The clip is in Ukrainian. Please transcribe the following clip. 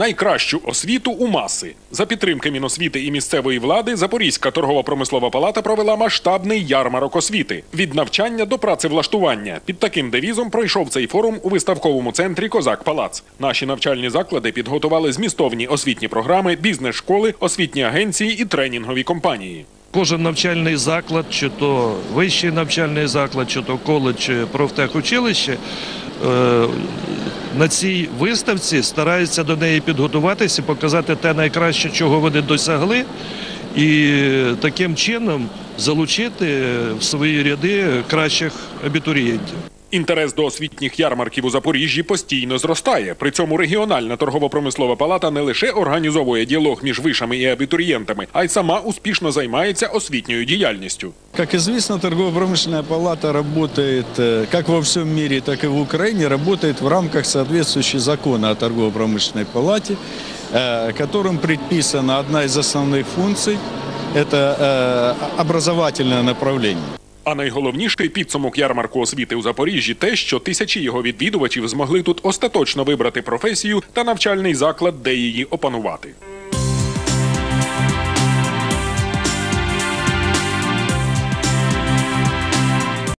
найкращу освіту у маси. За підтримки Міносвіти і місцевої влади Запорізька торгово-промислова палата провела масштабний ярмарок освіти від навчання до працевлаштування. Під таким девізом пройшов цей форум у виставковому центрі Козак Палац. Наші навчальні заклади підготували змістовні освітні програми, бізнес-школи, освітні агенції і тренінгові компанії. Кожен навчальний заклад, чи то вищий навчальний заклад, чи то коледж, чи профтехучилище, е, на цій виставці стараються до неї підготуватися, показати те найкраще, чого вони досягли, і таким чином залучити в свої ряди кращих абітурієнтів. Інтерес до освітніх ярмарків у Запоріжжі постійно зростає. При цьому регіональна торгово-промислова палата не лише організовує діалог між вишами і абітурієнтами, а й сама успішно займається освітньою діяльністю. Как известно, торгово-промышленная палата работает э, как во всем мире, так и в Украине, работает в рамках соответствующего закона о торгово-промышленной палате, э, которым предписана одна из основных функций – это э, образовательное направление. А найголовніший підсумок ярмарку освіти у Запоріжжі те, що тисячі його відвідувачів змогли тут остаточно вибрати професію та навчальний заклад, де її опанувати.